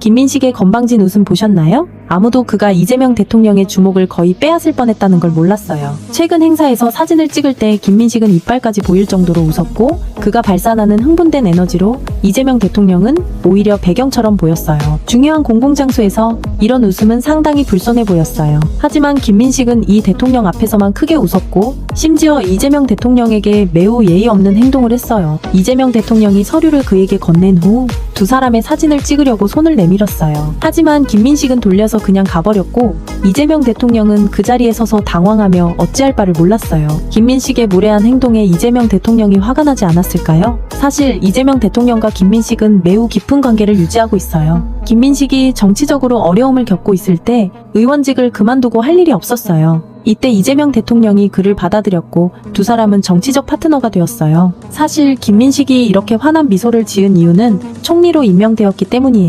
김민식의 건방진 웃음 보셨나요? 아무도 그가 이재명 대통령의 주목을 거의 빼앗을 뻔했다는 걸 몰랐어요. 최근 행사에서 사진을 찍을 때 김민식은 이빨까지 보일 정도로 웃었고 그가 발산하는 흥분된 에너지로 이재명 대통령은 오히려 배경처럼 보였어요. 중요한 공공장소에서 이런 웃음은 상당히 불손해 보였어요. 하지만 김민식은 이 대통령 앞에서만 크게 웃었고 심지어 이재명 대통령에게 매우 예의 없는 행동을 했어요. 이재명 대통령이 서류를 그에게 건넨 후 두 사람의 사진을 찍으려고 손을 내밀었어요. 하지만 김민식은 돌려서 그냥 가버렸고 이재명 대통령은 그 자리에 서서 당황하며 어찌할 바를 몰랐어요. 김민식의 무례한 행동에 이재명 대통령이 화가 나지 않았을까요? 사실 이재명 대통령과 김민식은 매우 깊은 관계를 유지하고 있어요. 김민식이 정치적으로 어려움을 겪고 있을 때 의원직을 그만두고 할 일이 없었어요. 이때 이재명 대통령이 그를 받아들였고 두 사람은 정치적 파트너가 되었어요. 사실 김민식이 이렇게 환한 미소를 지은 이유는 총리로 임명되었기 때문이에요.